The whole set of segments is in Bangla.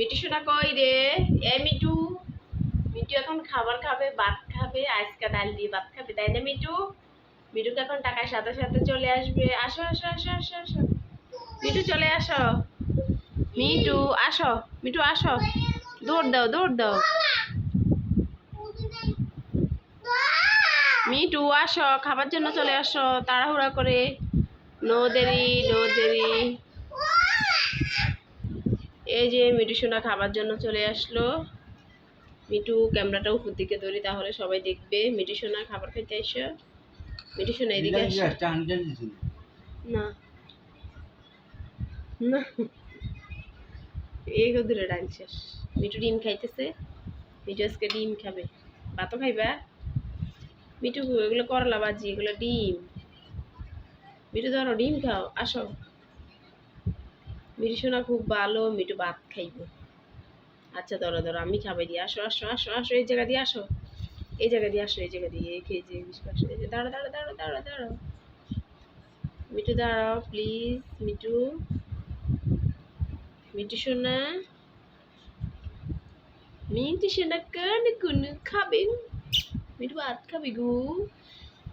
মিটু সোনা কই রে? এ মিটু মিটু এখন খাবার খাবে, ভাত খাবে, আজকা ডাল দিয়ে ভাত খাবে, তাই না মিটু মিটুকে এখন টাকার সাথে সাথে চলে আসবে। আসো আসো আসো আসো আসো। মিটু চলে আসো। মিটু আসো মিটু আসো। দৌড় দাও দৌড় দাও। মিটু আসো, খাবার জন্য চলে আসো, তাড়াহুড়া করে। নো দেরি নো দেরি। এই যে মিটু সোনা খাবার জন্য চলে আসলো। মিটু ক্যামেরাটা উপর দিকে ধরি তাহলে সবাই দেখবে। মিটু সোনা খাবার খেতে এসো। মিটু সোনা এদিকে না। না। এই দূরে ডাল শেষ। মিটু ডিম খাইতেছে। মিটু আজকে ডিম খাবে। ভাতও খাইবা? মিটু এগুলো করলা বাজি এগুলো ডিম। মিটু ধরো ডিম খাও আসো। মিটু সোনা খুব ভালো মিটু ভাত খাইব। আচ্ছা ধরো ধরো, আমি খাবাই দিয়ে আসো আসো আসো আসো, এই জায়গা দিয়ে আসো। এই জায়গা দিয়ে আসো, এই জায়গা দিয়ে খেয়ে যে বিশ্বাস দাঁড়ো দাঁড়ো দাঁড়ো দাঁড়ো দাঁড়ো মিটু দাঁড়াও প্লিজ মিটু মিটু সোনা। মিটু সোনা কান কোন খাবে? মিটু ভাত খাবি গু।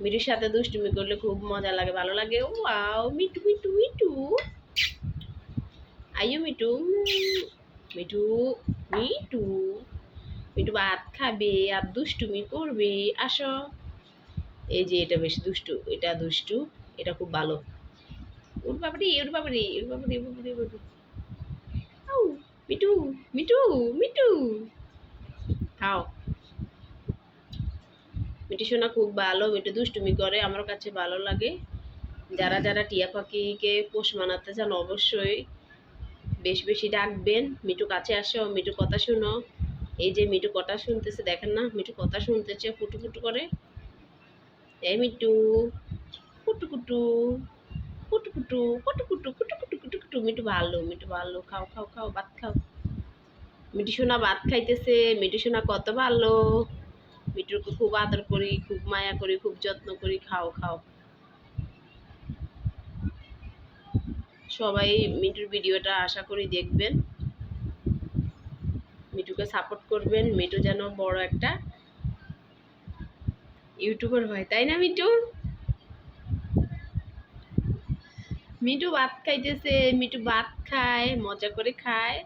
মিটুর সাথে দুষ্টুমি করলে খুব মজা লাগে, ভালো লাগে। ওয়াও মিটু মিটু মিটু আইও মিটু মিটু মিটু মিটু ভাত খাবে আর দুষ্টুমি করবে আসো এই যে এটা বেশ দুষ্টু এটা দুষ্টু এটা খুব ভালো। ওর বাবারি ওর বাবারি ওর বাবারি ওর বাবারি ওর আউ, মিটু মিটু মিটু খাও। মিটু সোনা খুব ভালো মিটু দুষ্টুমি করে আমার কাছে ভালো লাগে। যারা যারা টিয়া পাখিকে পোষ মানাতে চান অবশ্যই বেশি বেশি ডাকবেন। মিটু কাছে আসো মিটু কথা শুনো। এই যে মিটু কথা শুনতেছে, দেখেন না মিটু কথা শুনতেছে ফুটু ফুটু করে। এই মিটু কুটুকুটু কুটুকুটু কুটুকুটু কুটুকুটু কুটুকুটু মিটু ভালো মিটু ভালো, খাও খাও খাও, ভাত খাও। মিটু সোনা ভাত খাইতেছে মিটু সোনা কত ভালো। মিটুকে খুব আদর করি, খুব মায়া করি, খুব যত্ন করি, খাও খাও। সবাই মিটুর ভিডিওটা আশা করি দেখবেন। মিটুকে সাপোর্ট করবেন। মিটু যেন বড় একটা ইউটিউবার হয়, তাই না মিটু? মিটু ভাত খাইতেছে, মিটু ভাত খায়, মজা করে খায়।